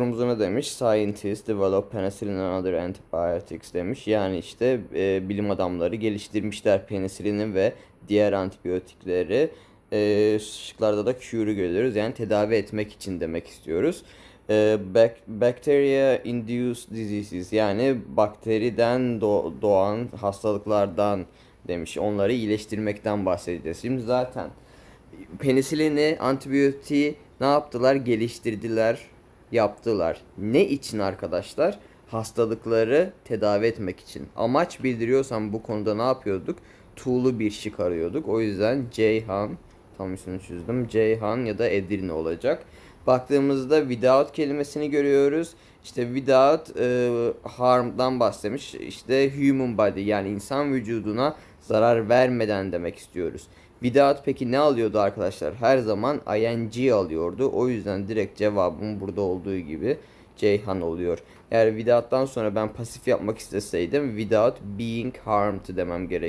Sorumuza demiş? Scientists develop penicillin and other antibiotics demiş. Yani işte e, bilim adamları geliştirmişler penisilini ve diğer antibiyotikleri. E, şıklarda da cure'u görüyoruz. Yani tedavi etmek için demek istiyoruz. E, bac- bacteria induced diseases yani bakteriden doğ- doğan hastalıklardan demiş. Onları iyileştirmekten bahsedeceğiz. Şimdi zaten penisilini, antibiyotiği ne yaptılar? Geliştirdiler, yaptılar. Ne için arkadaşlar? Hastalıkları tedavi etmek için. Amaç bildiriyorsam bu konuda ne yapıyorduk? Tuğlu bir şık arıyorduk. O yüzden Ceyhan, tam üstünü çözdüm. Ceyhan ya da Edirne olacak. Baktığımızda without kelimesini görüyoruz. İşte without e, harm'dan bahsetmiş. İşte human body yani insan vücuduna zarar vermeden demek istiyoruz. Without peki ne alıyordu arkadaşlar? Her zaman ing alıyordu. O yüzden direkt cevabım burada olduğu gibi Ceyhan oluyor. Eğer without'tan sonra ben pasif yapmak isteseydim without being harmed demem gerek.